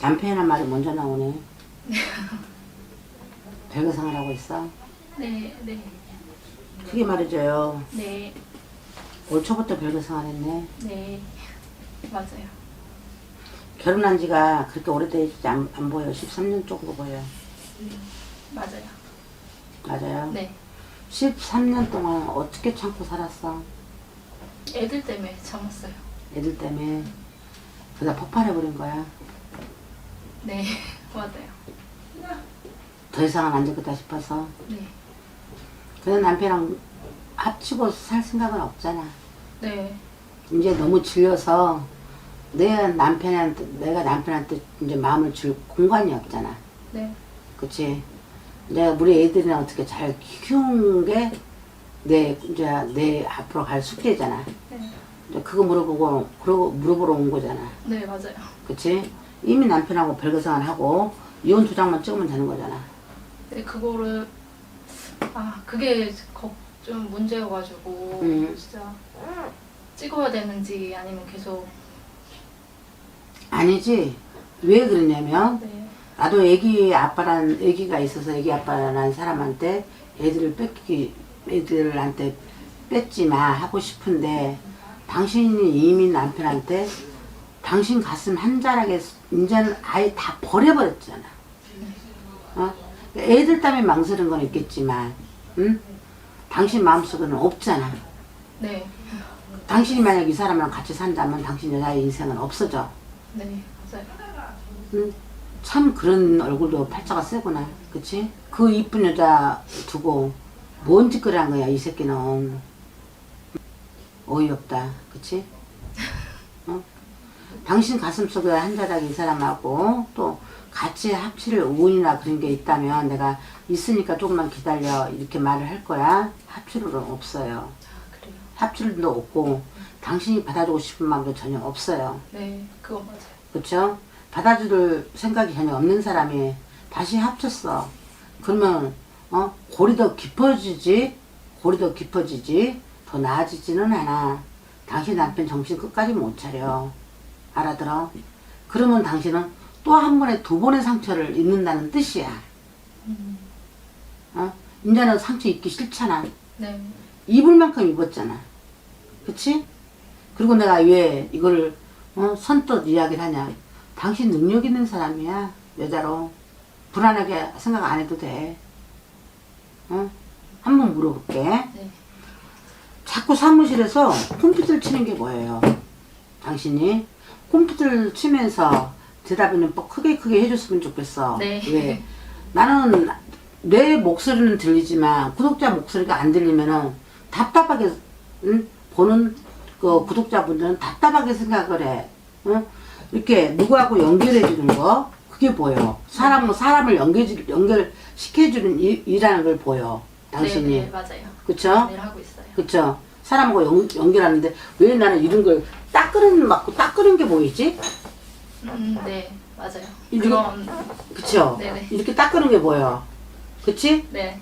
남편이란 말이 먼저 나오네. 별거상을 하고 있어. 네, 네, 크게 말해줘요. 네, 올 초부터 별거상을 했네. 네, 맞아요. 결혼한 지가 그렇게 오래되지 안, 안 보여. 13년 정도 보여. 맞아요. 맞아요. 네, 13년 동안 어떻게 참고 살았어? 애들 때문에 참았어요. 애들 때문에. 그다 폭발해버린 거야. 네, 맞아요. 더 이상은 안 되겠다 싶어서. 네, 근데 남편이랑 합치고 살 생각은 없잖아. 네, 이제 너무 질려서 내 남편한테 내가 남편한테 이제 마음을 줄 공간이 없잖아. 네, 그치? 내가 우리 애들이랑 어떻게 잘 키운 게 내 이제 내 앞으로 갈 숙제잖아. 네, 이제 그거 물어보고 그러고 물어보러 온 거잖아. 네, 맞아요. 그치? 이미 남편하고 별거상을 하고 이혼 두 장만 찍으면 되는 거잖아. 근데 그거를 아 그게 걱- 좀 문제여가지고 음. 진짜 찍어야 되는지 아니면 계속 아니지. 왜 그러냐면 네, 나도 애기 아빠란 애기가 있어서 애기 아빠라는 사람한테 애들을 뺏기 애들한테 뺏지 마 하고 싶은데 당신이 이미 남편한테 당신 가슴 한 자락에 이제는 아예 다 버려버렸잖아. 어? 애들 때문에 망설인 건 있겠지만, 응? 당신 마음속에는 없잖아. 네, 당신이 만약 이 사람이랑 같이 산다면 당신 여자의 인생은 없어져. 네, 맞아요. 응? 참 그런 얼굴도 팔자가 세구나. 그치? 그 이쁜 여자 두고 뭔 짓거리 한 거야, 이 새끼는. 어이없다. 그치? 어? 당신 가슴 속에 한 자락 이 사람하고 또 같이 합칠 운이나 그런 게 있다면 내가 있으니까 조금만 기다려. 이렇게 말을 할 거야. 합칠은 없어요. 아. 합칠도 없고 당신이 받아주고 싶은 마음도 전혀 없어요. 네, 그거 맞아요. 그쵸? 받아줄 생각이 전혀 없는 사람이 다시 합쳤어. 그러면, 어? 골이 더 깊어지지? 골이 더 깊어지지? 더 나아지지는 않아. 당신 남편 정신 끝까지 못 차려. 알아들어? 그러면 당신은 또 한 번에 두 번의 상처를 입는다는 뜻이야. 음, 어? 이제는 상처 입기 싫잖아. 네, 입을 만큼 입었잖아. 그치? 그리고 내가 왜 이걸 어, 선뜻 이야기를 하냐. 당신 능력 있는 사람이야. 여자로. 불안하게 생각 안 해도 돼. 어? 한번 물어볼게. 네. 자꾸 사무실에서 컴퓨터를 치는 게 뭐예요? 당신이 컴퓨터를 치면서 대답은 뭐 크게 크게 해줬으면 좋겠어. 네. 왜? 나는 내 목소리는 들리지만 구독자 목소리가 안 들리면은 답답하게 응? 보는 그 구독자분들은 답답하게 생각을 해. 응? 이렇게 누구하고 연결해 주는 거 그게 보여. 사람 사람을 연결 연결 시켜 주는 일이라는 걸 보여. 당신이. 네, 네, 맞아요. 그쵸? 네, 하고 있어요. 그쵸? 사람하고 연, 연결하는데 왜 나는 이런 걸 닦으는 맞고 닦으는 게 보이지? 음, 네, 맞아요. 이거- 그런, 그쵸? 네네. 이렇게 닦으는 게 보여. 그치? 네,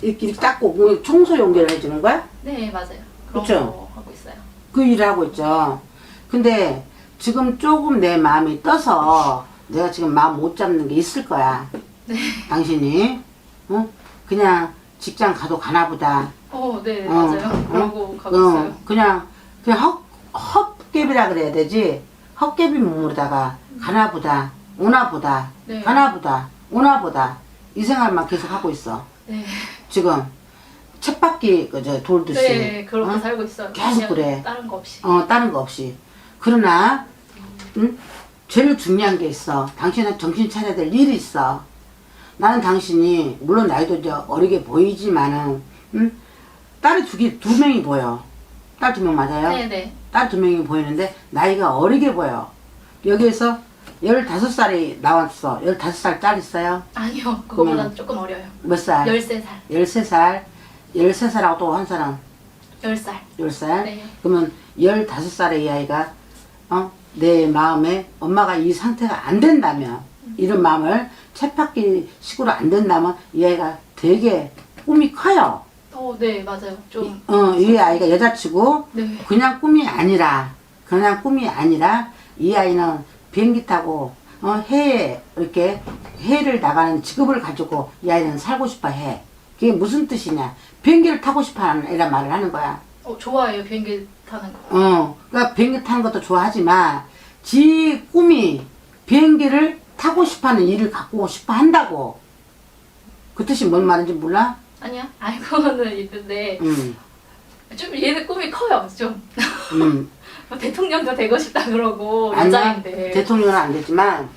이렇게, 이렇게 닦고 뭐 청소 연결해 주는 거야? 네, 맞아요. 그런 그쵸? 거 하고 있어요. 그 일을 하고 있죠. 근데 지금 조금 내 마음이 떠서 내가 지금 마음 못 잡는 게 있을 거야. 네. 당신이. 어? 그냥 직장 가도 가나 보다. 어, 네, 어, 맞아요. 어? 그러고 가고 어, 있어요. 그냥 그냥 헛 헛개비라 그래야 되지. 헛개비 몸으로다가 가나보다 오나보다 네. 가나보다 오나보다 이 생활만 계속 하고 있어. 네, 지금 쳇바퀴 그저 돌듯이. 네, 그렇게 어? 살고 있어요. 계속 그냥 그래. 다른 거 없이. 어 다른 거 없이. 그러나 응? 제일 중요한 게 있어. 당신은 정신 차려야 될 일이 있어. 나는 당신이 물론 나이도 이제 어리게 보이지만은 응? 딸이 두 개, 두 명이 보여. 딸 두 명 맞아요? 네, 네. 딸 두 명이 보이는데 나이가 어리게 보여. 여기에서 15살이 나왔어. 15살 딸 있어요? 아니요, 그거보다 조금 어려요. 몇 살? 13살, 13살. 13살하고 또한 살은 10살. 10살? 네. 그러면 15살의 이 아이가 어? 내 마음에 엄마가 이 상태가 안 된다면 이런 마음을 쳇바퀴 식으로 안 된다면 이 아이가 되게 꿈이 커요. 어, 네, 맞아요. 좀, 어, 이 아이가 여자치고 네. 그냥 꿈이 아니라 그냥 꿈이 아니라 이 아이는 비행기 타고 어, 해에 이렇게 해를 나가는 직업을 가지고 이 아이는 살고 싶어 해. 그게 무슨 뜻이냐? 비행기를 타고 싶어 하는 애란 말을 하는 거야. 어, 좋아해요 비행기 타는 거. 어, 그러니까 비행기 타는 것도 좋아하지만 지 꿈이 비행기를 타고 싶어 하는 일을 갖고 싶어 한다고. 그 뜻이 뭔 말인지 몰라? 아니야 알고는 있는데 음, 좀 얘는 꿈이 커요 좀. 음. 뭐 대통령도 되고 싶다 그러고 아니야 여자인데. 대통령은 안 됐지만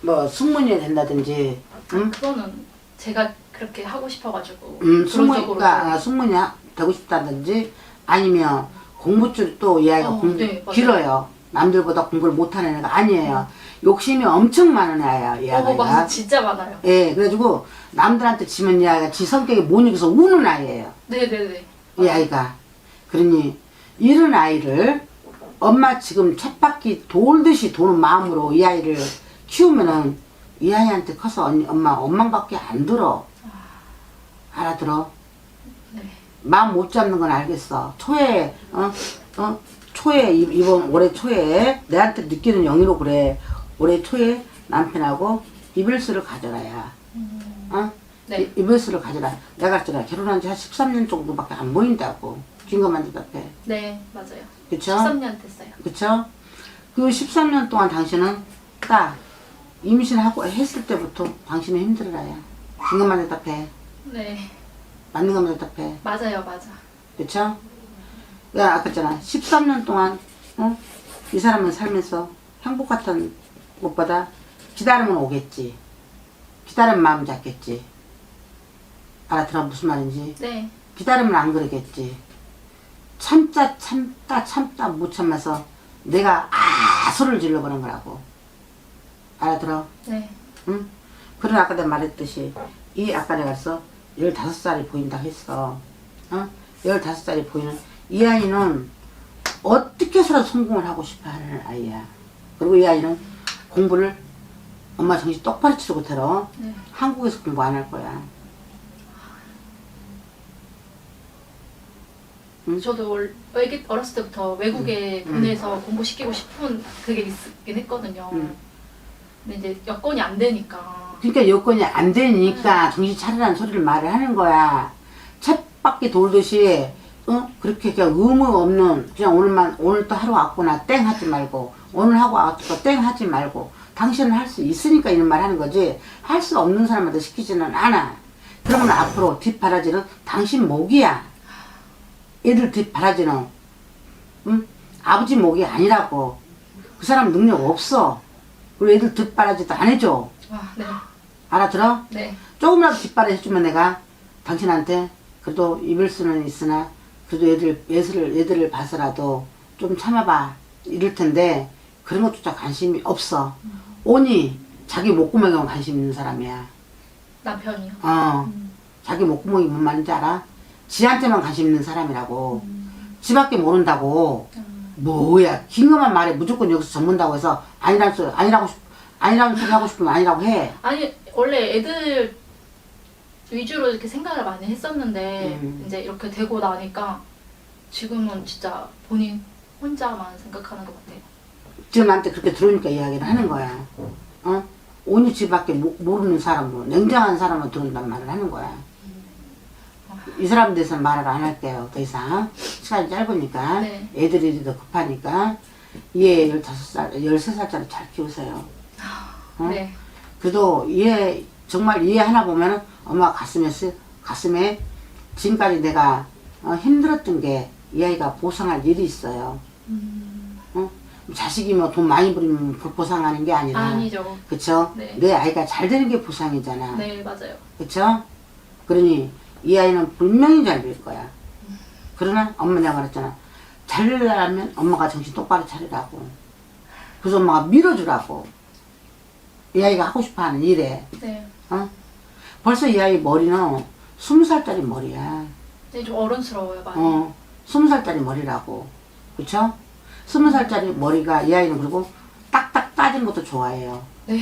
뭐 승무원이 된다든지, 응? 그거는 제가 그렇게 하고 싶어가지고 음, 승무원이가 아, 승무원이 하- 되고 싶다든지 아니면 공부줄 또이 아이가 어, 공부 네, 맞아요. 길어요. 남들보다 공부를 못하는 애가 아니에요. 욕심이 엄청 많은 애야, 이 어, 아이가. 맞아 진짜 많아요. 예, 그래가지고 남들한테 지면 이 아이가 지 성격이 못 이겨서 우는 아이예요. 네네네. 이 아이가. 그러니 이런 아이를 엄마 지금 쳇바퀴 돌듯이 도는 마음으로 이 아이를 키우면은 이 아이한테 커서 언니, 엄마 원망밖에 안 들어. 알아들어? 네. 마음 못 잡는 건 알겠어. 초에, 어, 어, 초에, 이- 이번 올해 초에 내한테 느끼는 영의로 그래. 올해 초에 남편하고 이별수를 가져라야. 어? 네. 이- 이별수를 가져라. 내가 그랬잖아. 결혼한 지 한 13년 정도밖에 안 보인다고. 긴것만 대답해. 네 맞아요. 그쵸? 13년 됐어요. 그쵸? 그 13년 동안 당신은 딱 임신하고 했을 때부터 당신은 힘들어야. 긴것만 대답해. 네 맞는 것만 대답해. 맞아요 맞아. 그쵸? 야, 아까 했잖아. 13년 동안, 어? 이 사람은 살면서 행복했던 것보다 기다리면 오겠지. 기다리면 마음 잡겠지. 알아들어? 무슨 말인지. 네 기다리면 안 그러겠지. 참다, 참다, 참다 못 참아서 내가 아 소리를 질러버린 거라고. 알아들어? 네. 응? 그런 아까 내가 말했듯이 이 아까 내가 써 15살이 보인다 했어. 어? 15살이 보이는 이 아이는 어떻게 해서라도 성공을 하고 싶어 하는 아이야. 그리고 이 아이는 공부를 엄마 정신 똑바로 치르고 들어. 네. 한국에서 공부 안 할 거야. 저도 월- 애기 어렸을 때부터 외국에 음. 보내서 공부시키고 싶은 그게 있긴 했거든요. 음. 근데 이제 여건이 안 되니까. 그러니까 여건이 안 되니까 정신 차리라는 소리를 말을 하는 거야. 쳇바퀴 돌듯이 어? 그렇게 그냥 의무 없는 그냥 오늘만 오늘 또 하루 왔구나 땡 하지 말고 오늘 하고 왔고 땡 하지 말고 당신은 할 수 있으니까 이런 말 하는 거지 할 수 없는 사람한테 시키지는 않아. 그러면 앞으로 뒷바라지는 당신 목이야. 애들 뒷바라지는 응? 아버지 목이 아니라고. 그 사람 능력 없어. 그리고 애들 뒷바라지도 안 해줘. 와, 네. 알아들어? 네. 조금이라도 뒷바라지 해주면 내가 당신한테 그래도 입을 수는 있으나 그래도 애들 애들을 애들을 봐서라도 좀 참아봐 이럴 텐데 그런 것조차 관심이 없어 오니 자기 목구멍에만 관심 있는 사람이야 남편이요. 어 음. 자기 목구멍이 뭔 말인지 알아? 지한테만 관심 있는 사람이라고 지밖에 모른다고 음. 뭐야 긴 것만 말해 무조건 여기서 전문다고 해서 아니라는 소리 아니라고 싶 아니라는 소리 하고 싶으면 아니라고 해 아니 원래 애들 위주로 이렇게 생각을 많이 했었는데 음. 이제 이렇게 되고 나니까 지금은 진짜 본인 혼자만 생각하는 것 같아요. 지금 나한테 그렇게 들어오니까 이야기를 하는 거야. 어? 모- 모르는 사람으로, 냉정한 사람으로 들어온단 말을 하는 거야. 이 사람 대해서는 말을 안 할게요. 더 이상. 시간이 짧으니까. 네. 애들이 더 급하니까. 얘 15살, 13살짜리 잘 키우세요. 어? 네. 그래도 얘, 정말 얘 하나 보면은 엄마 가슴에, 쓰- 가슴에 지금까지 내가 어, 힘들었던 게 이 아이가 보상할 일이 있어요. 음. 어? 자식이 뭐 돈 많이 부리면 보- 보상하는 게 아니라. 아니죠. 그쵸? 네. 내 아이가 잘 되는 게 보상이잖아. 네 맞아요. 그쵸? 그러니 이 아이는 분명히 잘 될 거야. 그러나 엄마 내가 말했잖아. 잘 되려면 엄마가 정신 똑바로 차리라고. 그래서 엄마가 밀어주라고. 이 아이가 하고 싶어 하는 일에. 네. 어? 벌써 이 아이 머리는 스무 살짜리 머리야. 네, 좀 어른스러워요 많이. 어, 스무 살짜리 머리라고. 그쵸? 스무 살짜리 머리가 이 아이는 그리고 딱딱 따진 것도 좋아해요. 네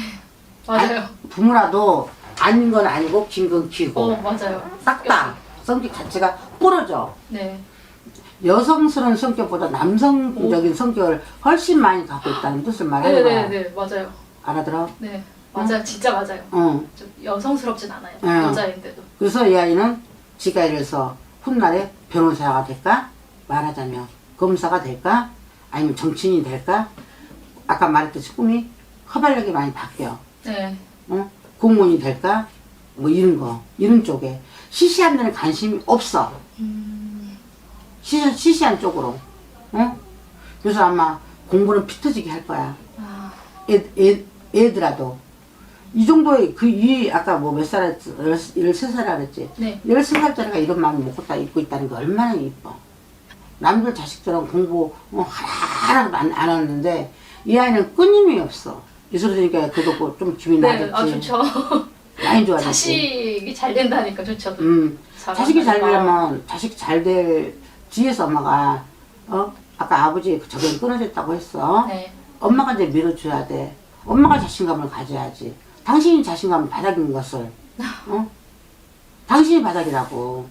맞아요. 부모라도 아닌 건 아니고 긴 건 길고 어 맞아요. 딱딱 성격 자체가 부러져. 네. 여성스러운 성격보다 남성적인 성격을 훨씬 많이 갖고 있다는 뜻을 말하는 거야. 네네네 맞아요. 알아들어? 네 맞아요 진짜 맞아요 어. 좀 여성스럽진 않아요 응. 여자인데도 그래서 이 아이는 지가 들어서 훗날에 변호사가 될까? 말하자면 검사가 될까? 아니면 정치인이 될까? 아까 말했듯이 꿈이 허발력이 많이 바뀌어. 네 어? 공무원이 될까? 뭐 이런 거, 이런 쪽에. 시시한 데는 관심이 없어. 음, 시시한, 시시한 쪽으로. 어? 그래서 아마 공부는 피 터지게 할 거야. 아, 애, 애, 애들아도. 이 정도의, 그, 이, 아까 뭐 몇 살, 13살이라 그랬지. 네 13살짜리가 이런 마음을 먹고 다 있고 있다는 게 얼마나 이뻐. 남들 자식들은 공부 어, 하나도 안, 안 하는데 이 아이는 끊임이 없어. 이 소리 들으니까 그거 보고 좀 기분이 네, 나겠지. 아 좋죠. 많이 좋아졌지. 자식이 잘 된다니까 좋죠. 음. 자식이 잘 되려면 자식 잘 될 뒤에서 엄마가 어 아까 아버지 저변 끊어졌다고 했어. 네, 엄마가 이제 밀어줘야 돼. 엄마가 자신감을 가져야지. 당신이 자신감을 바닥인 것을 어? 당신이 바닥이라고.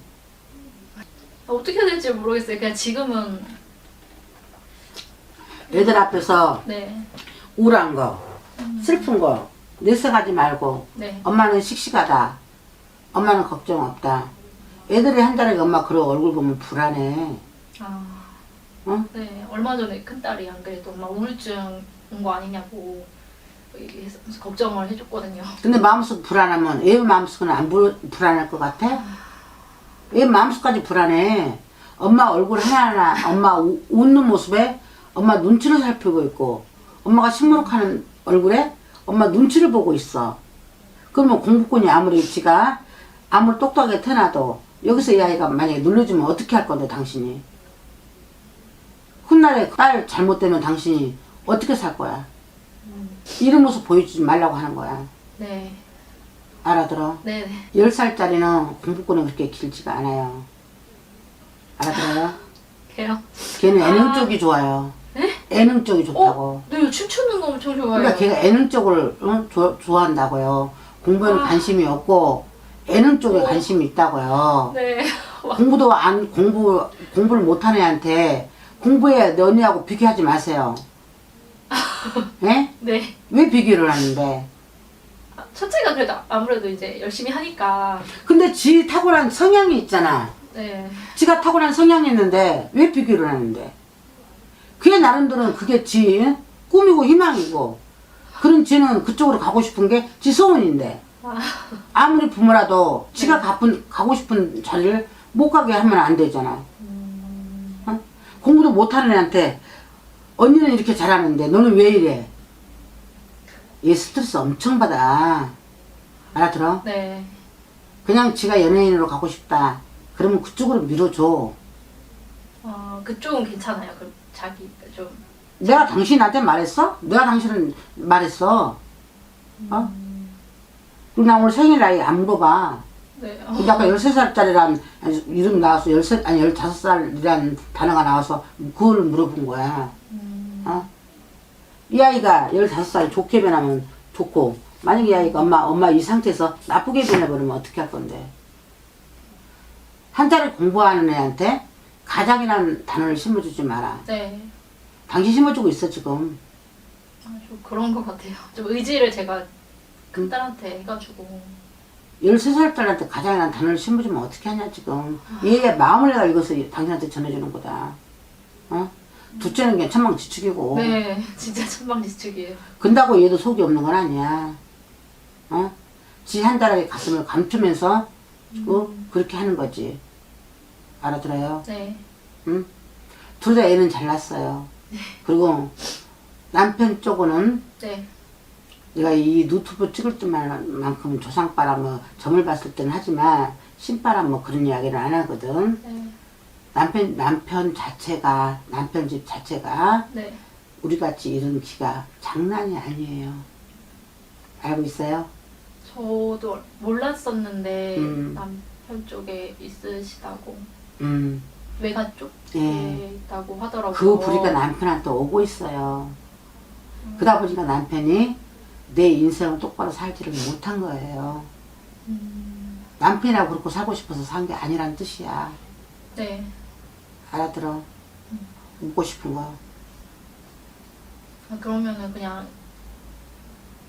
어떻게 해야 될지 모르겠어요. 그냥 지금은 애들 앞에서 네, 우울한 거, 슬픈 거, 내색하지 말고 네, 엄마는 씩씩하다. 엄마는 걱정 없다. 애들이 한 달에 엄마 그런 얼굴 보면 불안해. 아, 어? 네 얼마 전에 큰 딸이 안 그래도 엄마 우울증 온 거 아니냐고 얘기해서 걱정을 해줬거든요. 근데 마음속 불안하면 애 마음속은 안 불, 불안할 것 같아? 애 마음속까지 불안해. 엄마 얼굴 하나하나, 엄마 우- 웃는 모습에 엄마 눈치를 살피고 있고, 엄마가 시무룩하는 얼굴에 엄마 눈치를 보고 있어. 그러면 공부꾼이 아무리 지가 아무리 똑똑하게 태어나도 여기서 이 아이가 만약에 눌러주면 어떻게 할 건데 당신이? 훗날에 딸 잘못되면 당신이 어떻게 살 거야? 이런 모습 보여주지 말라고 하는 거야. 네, 알아들어? 네, 네. 10살짜리는 공부권이 그렇게 길지가 않아요. 알아들어요? 그래요. 걔는 예능 아. 쪽이 좋아요. 네? 예능 쪽이 좋다고. 어, 네 춤추는 거 엄청 좋아해요. 그러니까 걔가 예능 쪽을 어? 좋아, 좋아한다고요. 공부에는 아. 관심이 없고 예능 쪽에 어. 관심이 있다고요. 네, 공부도 안 공부 공부를 못하는 애한테 공부해 너니하고 비교하지 마세요. 예? 네. 왜 비교를 하는데? 아, 첫째가 그래도 아무래도 이제 열심히 하니까 근데 지 탁월한 성향이 있잖아. 네, 지가 타고난 성향이 있는데 왜 비교를 하는데? 그의 나름대로는 그게 지 응? 꿈이고 희망이고 그런 지는 그쪽으로 가고 싶은 게 지 소원인데 아, 아무리 부모라도 지가 네. 가쁜, 가고 싶은 자리를 못 가게 하면 안 되잖아. 음, 어? 공부도 못하는 애한테 언니는 이렇게 잘하는데 너는 왜 이래? 얘 스트레스 엄청 받아. 알아들어? 네, 그냥 지가 연예인으로 가고 싶다. 그러면 그쪽으로 밀어줘. 어, 그쪽은 괜찮아요. 그 자기 좀 내가 당신한테 말했어? 내가 당신은 말했어. 어? 그리고 나 오늘 생일 나이 안 물어봐. 네, 어, 근데 아까 13살짜리란 이름 나와서 13, 아니 15살이란 단어가 나와서 그걸 물어본 거야. 이 아이가 15살 좋게 변하면 좋고, 만약에 이 아이가 엄마, 엄마 이 상태에서 나쁘게 변해버리면 어떻게 할 건데? 한자를 공부하는 애한테 가장이라는 단어를 심어주지 마라. 네, 당신 심어주고 있어, 지금. 아, 좀 그런 것 같아요. 좀 의지를 제가 큰 음. 딸한테 해가지고 13살짜리한테 가장이라는 단어를 심어주면 어떻게 하냐, 지금. 얘의 마음을 내가 읽어서 당신한테 전해주는 거다. 어? 둘째는 그냥 천방지축이고. 네, 진짜 천방지축이에요. 근다고 얘도 속이 없는 건 아니야. 어? 지 한 달의 가슴을 감추면서 어? 그렇게 하는 거지. 알아들어요? 네, 응? 둘 다 애는 잘났어요. 그리고 남편 쪽은 네, 내가 이 유튜브 찍을 때만큼 조상바람 뭐 점을 봤을 때는 하지만 신바람 뭐 그런 이야기를 안 하거든. 네, 남편 남편 자체가 남편 집 자체가 네, 우리 같이 이런 기가 장난이 아니에요. 알고 있어요? 저도 몰랐었는데 음. 남편 쪽에 있으시다고 음. 외가 쪽에 예. 있다고 하더라고요. 그 부리가 남편한테 오고 있어요. 그러다 보니까 남편이 내 인생을 똑바로 살지를 못한 거예요. 음, 남편이라고 그렇고 살고 싶어서 산 게 아니란 뜻이야. 네, 알아들어? 묻고 싶은 거. 아, 그러면은 그냥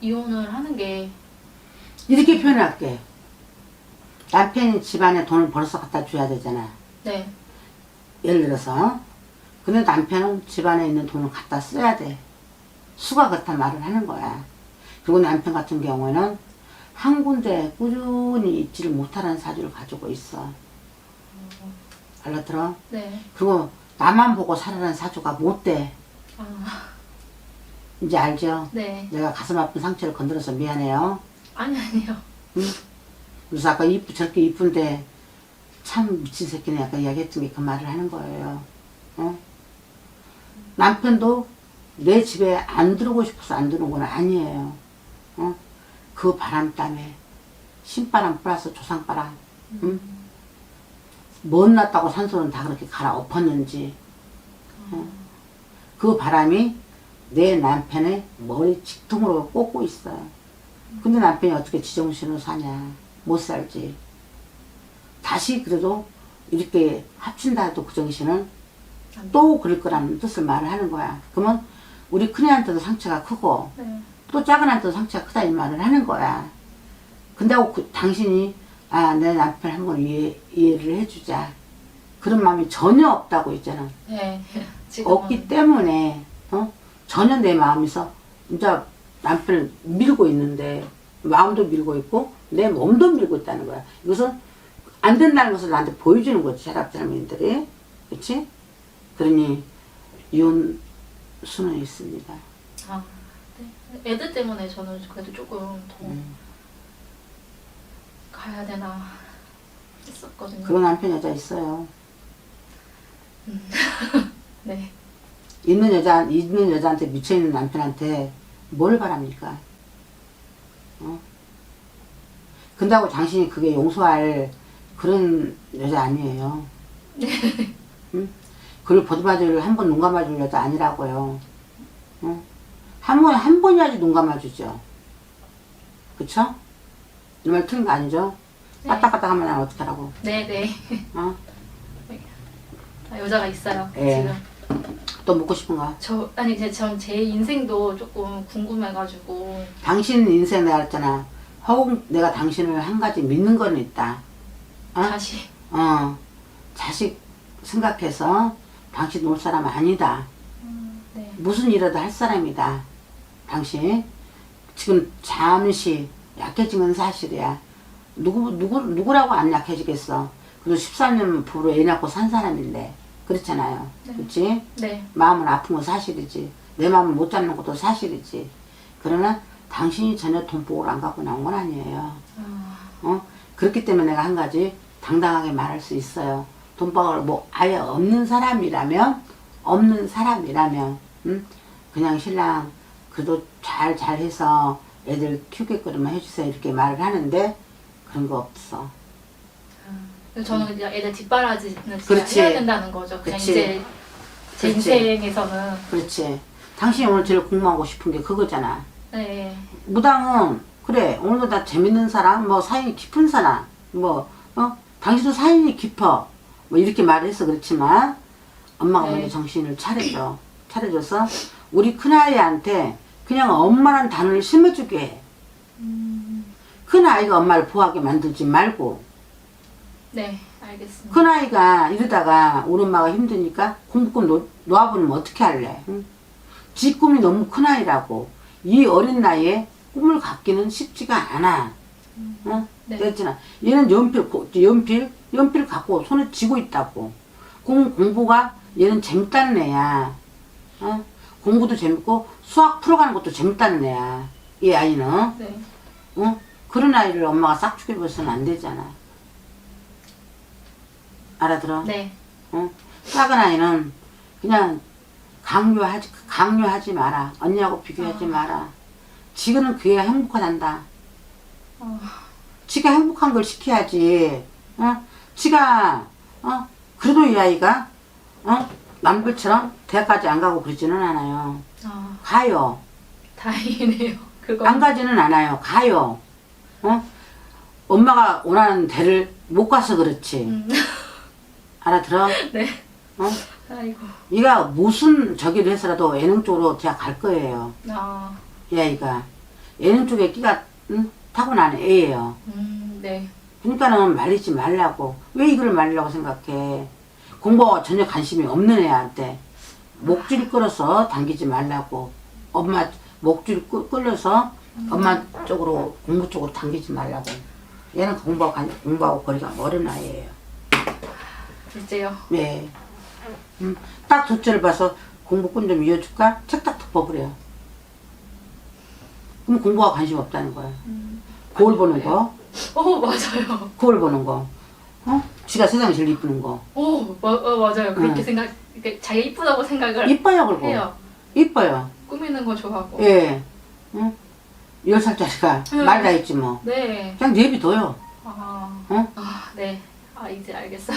이혼을 하는 게 이렇게 표현할게. 남편이 집안에 돈을 벌어서 갖다 줘야 되잖아. 네. 예를 들어서. 근데 남편은 집안에 있는 돈을 갖다 써야 돼. 수가 그렇단 말을 하는 거야. 그리고 남편 같은 경우에는 한 군데 꾸준히 있지를 못하는 사주를 가지고 있어. 알아들어? 네. 그리고 나만 보고 살아는 사주가 못 돼. 아, 이제 알죠? 네. 내가 가슴 아픈 상처를 건드려서 미안해요. 아니 아니요. 그래서 아까 이쁘, 저렇게 이쁜데 참 미친 새끼네 아까 이야기했던 게 그 말을 하는 거예요. 어? 남편도 내 집에 안 들어오고 싶어서 안 들어온 건 아니에요. 어? 그 바람 때문에 신바람 플러스 조상바람 응? 먼 났다고 산소는 다 그렇게 갈아엎었는지 어? 그 바람이 내 남편의 머리 직통으로 꽂고 있어요. 근데 남편이 어떻게 지정신으로 사냐. 못 살지. 다시 그래도 이렇게 합친다 해도 그 정신은 또 그럴 거라는 뜻을 말을 하는 거야. 그러면 우리 큰애한테도 상처가 크고 네. 또 작은한테도 상처가 크다 이 말을 하는 거야. 근데 그, 당신이 아내 남편 한번 이해, 이해를 해주자. 그런 마음이 전혀 없다고 있잖아. 네. 지금은 없기 때문에 어? 전혀 내 마음에서 이제 남편을 밀고 있는데 마음도 밀고 있고 내 몸도 밀고 있다는 거야. 이것은 안 된다는 것을 나한테 보여주는 거지 혈압사람들이 그렇지? 그러니 이혼 수는 있습니다. 아, 네. 애들 때문에 저는 그래도 조금 더 음. 가야 되나 했었거든요. 그런 남편 여자 있어요. 네. 있는 여자 있는 여자한테 미쳐 있는 남편한테 뭘 바랍니까? 어? 근다고 당신이 그게 용서할 그런 여자 아니에요. 응? 그걸 보듬어줄 한번 눈 감아줄 여자 아니라고요. 어? 한 번, 한 번이야지 눈 감아주죠. 그쵸? 이 말 틀린 거 아니죠? 네. 까딱까딱 하면 난 어떡하라고. 네, 네. 어? 아, 여자가 있어요. 예. 지금. 또 묻고 싶은 거? 저 아니 이제 전제 인생도 조금 궁금해가지고 당신 인생 내가 그랬잖아. 혹은 내가 당신을 한 가지 믿는 거는 있다. 어? 다시 어. 자식 생각해서 당신 놀 사람 아니다. 음, 네. 무슨 일이라도 할 사람이다. 당신. 지금 잠시 약해진 건 사실이야. 누구, 누구, 누구라고 안 약해지겠어. 그래도 13년 부부로 애 낳고 산 사람인데. 그렇잖아요. 네. 그렇지? 네. 마음은 아픈 건 사실이지. 내 마음을 못 잡는 것도 사실이지. 그러나 당신이 전혀 돈복을 안 갖고 나온 건 아니에요. 아, 어? 그렇기 때문에 내가 한 가지 당당하게 말할 수 있어요. 돈복을 뭐 아예 없는 사람이라면, 없는 사람이라면, 음? 그냥 신랑 그래도 잘 잘해서 애들 키우게끔 해주세요. 이렇게 말을 하는데 그런 거 없어. 아. 저는 이제 애들 뒷바라지는 진짜 그렇지. 해야 된다는 거죠. 그냥 그렇지. 이제 제 그렇지. 인생에서는 그렇지. 당신이 오늘 제일 궁금하고 싶은 게 그거잖아. 네. 무당은 그래 오늘도 나 재밌는 사람 뭐 사연이 깊은 사람 뭐 어? 당신도 사연이 깊어 뭐 이렇게 말해서 그렇지만 엄마가 네. 먼저 정신을 차려줘 차려줘서 우리 큰아이한테 그냥 엄마란 단어를 심어주게 해. 음, 큰 아이가 엄마를 보호하게 만들지 말고 네, 알겠습니다. 큰 아이가 이러다가 우리 엄마가 힘드니까 공부꿈 놓, 놓아버리면 어떻게 할래 응? 지 꿈이 너무 큰 아이라고 이 어린 나이에 꿈을 갖기는 쉽지가 않아 어? 네. 그랬잖아. 얘는 연필, 고- 연필, 연필 갖고 손에 쥐고 있다고. 공, 공부가 얘는 재밌다는 애야. 어? 공부도 재밌고 수학 풀어가는 것도 재밌다는 애야. 이 아이는. 네. 어? 그런 아이를 엄마가 싹 죽여버려서는 안 되잖아. 알아들어? 네. 어? 작은 아이는 그냥 강요하지, 강요하지 마라. 언니하고 비교하지 아. 마라. 지금은 그애가 행복하단다. 어, 지가 행복한 걸 시켜야지. 어? 지가 어? 그래도 이 아이가 어? 남들처럼 대학까지 안 가고 그러지는 않아요. 아, 가요. 다행이네요. 그거. 안 가지는 않아요. 가요. 어? 엄마가 원하는 데를 못 가서 그렇지. 음, 알아들어? 네. 어? 아이고. 얘가 무슨 저기를 해서라도 예능 쪽으로 대학 갈 거예요. 아, 이 아이가. 예능 쪽에 끼가 응? 타고난 애예요. 음, 네. 그러니까는 말리지 말라고. 왜 이걸 말리라고 생각해? 공부가 전혀 관심이 없는 애한테 목줄 끌어서 당기지 말라고. 엄마 목줄 끌- 끌어서 엄마 쪽으로 공부 쪽으로 당기지 말라고. 얘는 공부하고 관- 공부하고 거리가 멀은 아이예요. 둘째요. 네. 음, 딱 둘째를 봐서 공부꾼 좀 이어줄까? 책딱 덮어버려. 그럼 공부가 관심 없다는 거야. 음. 거울 보는 거, 어, 맞아요. 거울 보는 거, 어? 지가 세상에 제일 이쁘는 거. 오, 마, 어, 맞아요. 그렇게 응. 생각, 이렇게 자기가 이쁘다고 생각을 이뻐요, 그리고. 해요. 이뻐요. 꾸미는 거 좋아하고. 예. 응? 10살짜리가 응. 말 다 했지 뭐. 네. 그냥 내비둬요. 아, 어? 아, 네. 아, 이제 알겠어요.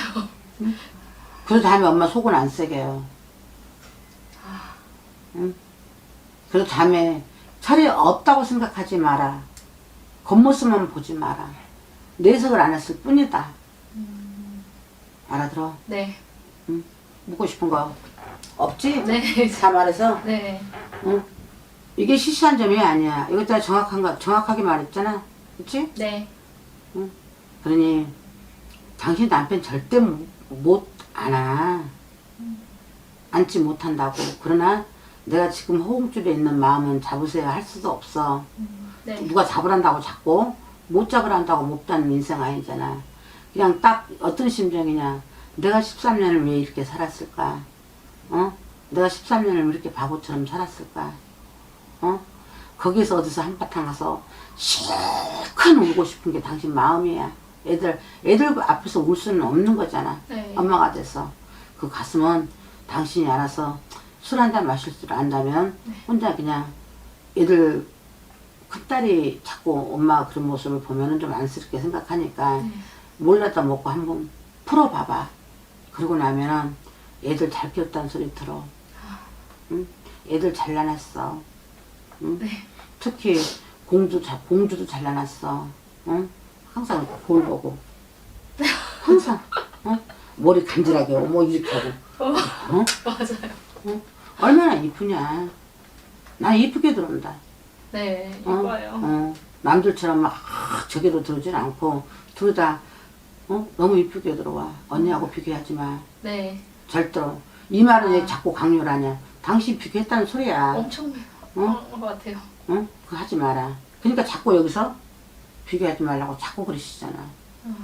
그 다음에 엄마 속은 안 세게요. 아. 응? 그 다음에 차라리 없다고 생각하지 마라. 겉모습만 보지 마라. 내색을 안 했을 뿐이다. 음, 알아들어? 네. 묻고 싶은 거 없지? 네. 다 말해서 네. 응? 이게 시시한 점이 아니야. 이것도 정확한 거 정확하게 말했잖아. 그치? 네. 그러니 당신 남편 절대 못- 못 안아. 안지 못한다고. 그러나 내가 지금 호흡줄에 있는 마음은 잡으세요 할 수도 없어. 음, 네. 누가 잡으란다고 잡고 못 잡으란다고 못 잡는 인생 아니잖아. 그냥 딱 어떤 심정이냐. 내가 13년을 왜 이렇게 살았을까? 어? 내가 13년을 왜 이렇게 바보처럼 살았을까? 어? 거기서 어디서 한바탕 가서 실컷 울고 싶은 게 당신 마음이야. 애들, 애들 앞에서 울 수는 없는 거잖아. 네. 엄마가 돼서. 그 가슴은 당신이 알아서 술 한 잔 마실 줄 안다면 혼자 그냥 애들 큰딸이 자꾸 엄마 그런 모습을 보면은 좀 안쓰럽게 생각하니까 네. 몰랐다 먹고 한번 풀어봐봐. 그러고 나면은 애들 잘 키웠다는 소리 들어. 응? 애들 잘나놨어. 응? 네. 특히 공주 자, 공주도 잘나놨어. 응? 항상 볼 보고. 항상. 어? 머리 간지나게 뭐 이렇게 하고. 어, 어? 맞아요. 얼마나 이쁘냐. 나 이쁘게 들어온다. 네. 어? 이뻐요. 어, 남들처럼 막 저기로 들어오진 않고 둘 다 어? 너무 이쁘게 들어와. 언니하고 비교하지 마. 네. 절대로. 이 말은 왜 아. 자꾸 강요를 하냐. 당신 비교했다는 소리야. 엄청 어? 어? 것 같아요. 응? 그거 하지 마라. 그러니까 자꾸 여기서 비교하지 말라고 자꾸 그러시잖아. 어,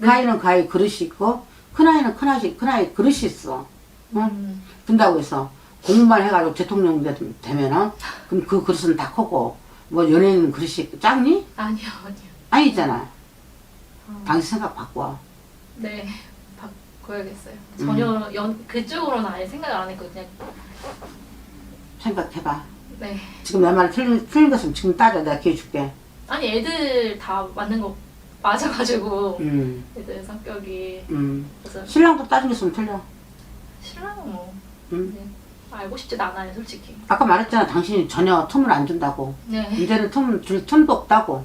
그 아이는 그 아이 그릇이 있고 큰 아이는 큰 아이, 큰 아이 그릇이 있어. 응? 음, 된다고 해서 공부만 해가지고 대통령 되- 되면은 그럼 그 그릇은 다 크고 뭐 연예인 그릇이 작니? 아니요, 아니요. 아니잖아. 어, 당신 생각 바꿔. 네. 바꿔야겠어요. 음. 전혀 연, 그쪽으로는 아예 생각을 안 했거든요. 생각해봐. 네. 지금 내말 틀린, 틀린 것은 지금 따져. 내가 기회 줄게. 아니, 애들 다 맞는 거 맞아가지고, 음, 애들 성격이. 음. 그래서 신랑도 따진 것은 틀려. 신랑은 뭐, 음. 네. 알고 싶지도 않아요, 솔직히. 아까 말했잖아. 당신이 전혀 틈을 안 준다고. 네. 이제는 틈, 줄 틈도 없다고.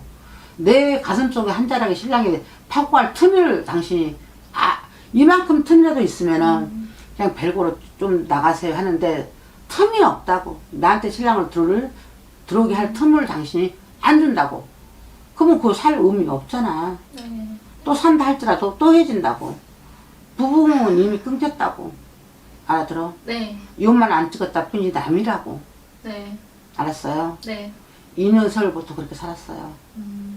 내 가슴 속에 한 자락에 신랑이 파고할 틈을 당신이, 아, 이만큼 틈이라도 있으면은 음, 그냥 별거로 좀 나가세요 하는데 틈이 없다고. 나한테 신랑을 들을, 들어오게 할 틈을 당신이 안 준다고. 그러면 그 살 의미가 없잖아. 네. 또 산다 할지라도 또 해진다고. 부부는 이미 끊겼다고. 알아들어? 네. 이것만 안 찍었다 뿐이 남이라고. 네. 알았어요? 네. 2년 설부터 그렇게 살았어요. 음,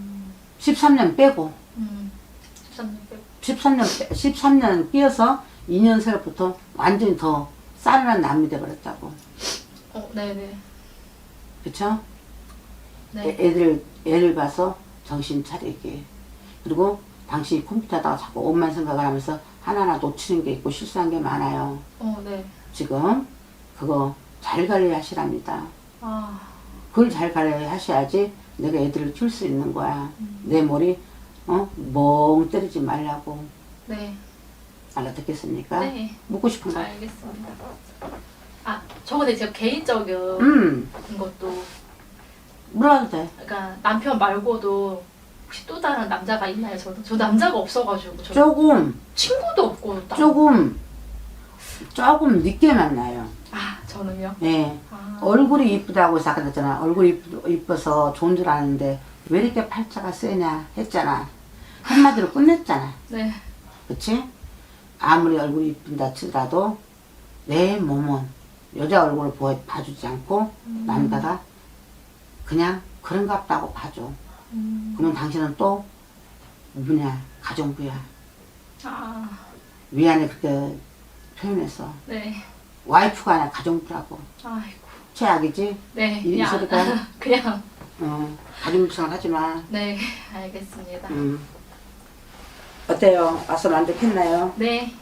13년 빼고. 음. 13년 빼고. 13년, 빼- 13년 끼어서 2년 설부터 완전히 더 싸늘한 남이 돼버렸다고. 어, 네네. 그쵸? 네. 애- 애들, 애를 봐서 정신 차리게. 그리고 당신이 컴퓨터 하다가 자꾸 옷만 생각을 하면서 하나하나 놓치는 게 있고 실수한 게 많아요. 어, 네. 지금 그거 잘 관리하시랍니다. 아, 그걸 잘 관리하셔야지 내가 애들을 키울 수 있는 거야. 음. 내 머리 어? 멍 때리지 말라고 네. 알아듣겠습니까? 네. 묻고 싶은 거. 알겠습니다. 아, 저 근데 제가 개인적인 음, 것도, 물어도 돼. 그러니까 남편 말고도 혹시 또 다른 남자가 있나요? 저는 저 남자가 없어가지고 저 조금, 친구도 없고 딱. 조금, 조금 늦게 만나요. 아, 저는요. 예. 아, 얼굴이 이쁘다고 해서 아까 그랬잖아. 얼굴이 이쁘, 이뻐서 좋은 줄 아는데 왜 이렇게 팔자가 세냐 했잖아. 한마디로 끝냈잖아. 네. 그치? 아무리 얼굴이 이쁜다 치더라도 내 몸은 여자 얼굴을 보, 봐주지 않고 남자가 그냥 그런갑다고 봐줘. 음, 그러면 당신은 또 뭐냐 가정부야. 아, 위안에 그렇게 표현해서 네. 와이프가 아니라 가정부라고. 아이고. 최악이지? 네. 이 그냥 소리가? 그냥 어, 가정부생활 하지 마. 네. 알겠습니다. 음. 어때요? 와서 만족했나요? 네.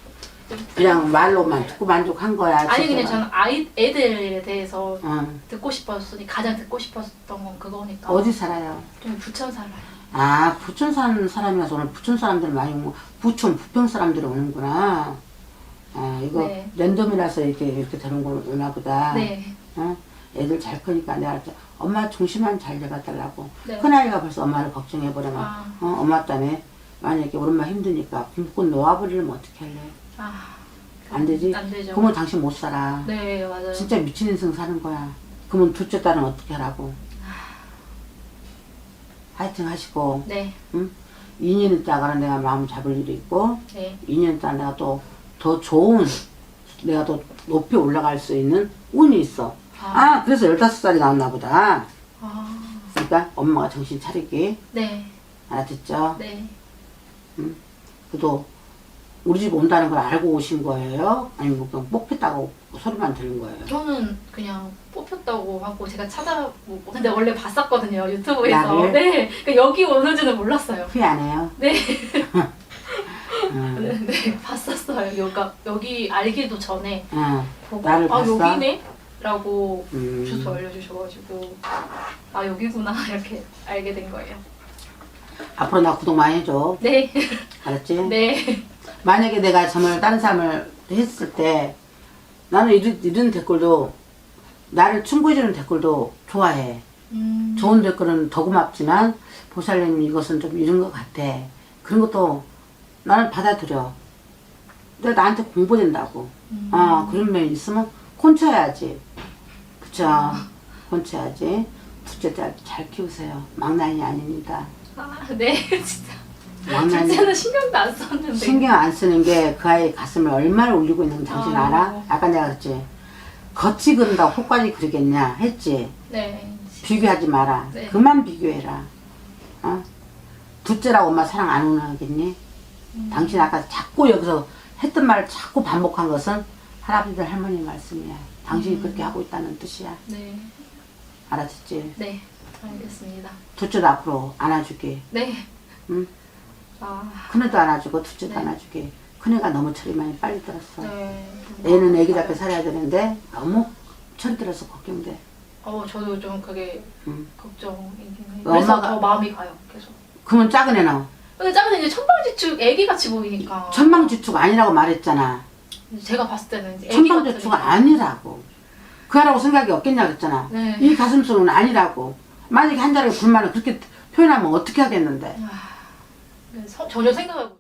그냥 말로만 듣고 만족한 거야. 아니 그냥? 저는 아이 애들에 대해서 어. 듣고 싶었으니 가장 듣고 싶었던 건 그거니까. 어디 살아요? 좀 부천 살아요. 아, 부천 사는 사람이라서 오늘 부천 사람들 많이 오고, 부천, 부평 사람들이 오는구나. 아, 이거 네. 랜덤이라서 이렇게, 이렇게 되는 거구나 보다. 네. 어? 애들 잘 크니까 내가. 엄마 중심만 잘 잡아달라고. 네. 큰아이가 벌써 엄마를 걱정해버리면, 아. 어, 엄마 때문에 만약에 우리 엄마 힘드니까 굶고 놓아버리면 어떻게 할래? 아. 안 되지? 안 되죠. 그러면 당신 못 살아. 네 맞아요. 진짜 미친 인생 사는 거야. 그러면 둘째 딸은 어떻게 하라고? 하여튼 하시고, 네. 응? 2년 있다가는 내가 마음 잡을 일이 있고, 네. 2년 있다 내가 또 더 좋은, 내가 더 높이 올라갈 수 있는 운이 있어. 아. 아, 그래서 15살이 나왔나 보다. 아. 그러니까 엄마가 정신 차리게. 네. 알아듣죠? 네. 그도 우리 집 온다는 걸 알고 오신 거예요? 아니면 그냥 뽑혔다고 소리만 들은 거예요? 저는 그냥 뽑혔다고 하고 제가 찾아보고 근데 원래 봤었거든요 유튜브에서 나를? 네 그러니까 여기 오는 줄은 몰랐어요 후회 안 해요? 네. 응. 네, 네 봤었어요 여가 여기 알기도 전에 응. 보고 나를 아 봤어? 여기네 라고 음. 주소 알려주셔가지고 아 여기구나 이렇게 알게 된 거예요 앞으로 나 구독 많이 해줘. 네 알았지? 네. 만약에 내가 정말 다른 사람을 했을 때 나는 이런, 이런 댓글도 나를 충고해주는 댓글도 좋아해. 음, 좋은 댓글은 더 고맙지만 보살님 이것은 좀 이런 것 같아. 그런 것도 나는 받아들여. 근데 나한테 공부된다고. 음. 아 그런 면이 있으면 콘쳐야지. 그쵸? 콘쳐야지. 둘째 딸 잘 키우세요. 막난이 아닙니다. 아, 네 진짜 막난이 둘째는 신경도 안 썼는데 신경 안 쓰는 게 그 아이의 가슴을 얼마나 울리고 있는 건 당신 아. 알아? 아까 내가 그랬지. 그런다고 속까지 그러겠냐 했지. 네 비교하지 마라. 네. 그만 비교해라. 어? 둘째라고 엄마 사랑 안 운하겠니? 음. 당신 아까 자꾸 여기서 했던 말을 자꾸 반복한 것은 할아버지들 할머니 말씀이야. 당신이 음. 그렇게 하고 있다는 뜻이야. 네, 알았지? 네, 알겠습니다. 둘째도 앞으로 안아주게. 네. 응? 아, 큰애도 안아주고 둘째도 네. 안아주게. 큰애가 너무 철이 많이 빨리 들었어. 네. 애는 애기답게 살아야 되는데 너무 철이 들어서 걱정돼. 어, 저도 좀 그게 응. 걱정이긴 해요. 그래서 엄마가- 더 마음이 가요, 계속. 그러면 작은 애는 근데 작은 이제 천방지축 애기 같이 보이니까. 천방지축 아니라고 말했잖아. 제가 봤을 때는 이제 애기 천방지축. 아니라고. 그 하라고 생각이 없겠냐 그랬잖아. 네. 이 가슴속은 아니라고. 만약에 한 자리에 불만을 그렇게 표현하면 어떻게 하겠는데. 아, 네, 서- 전혀 생각하고.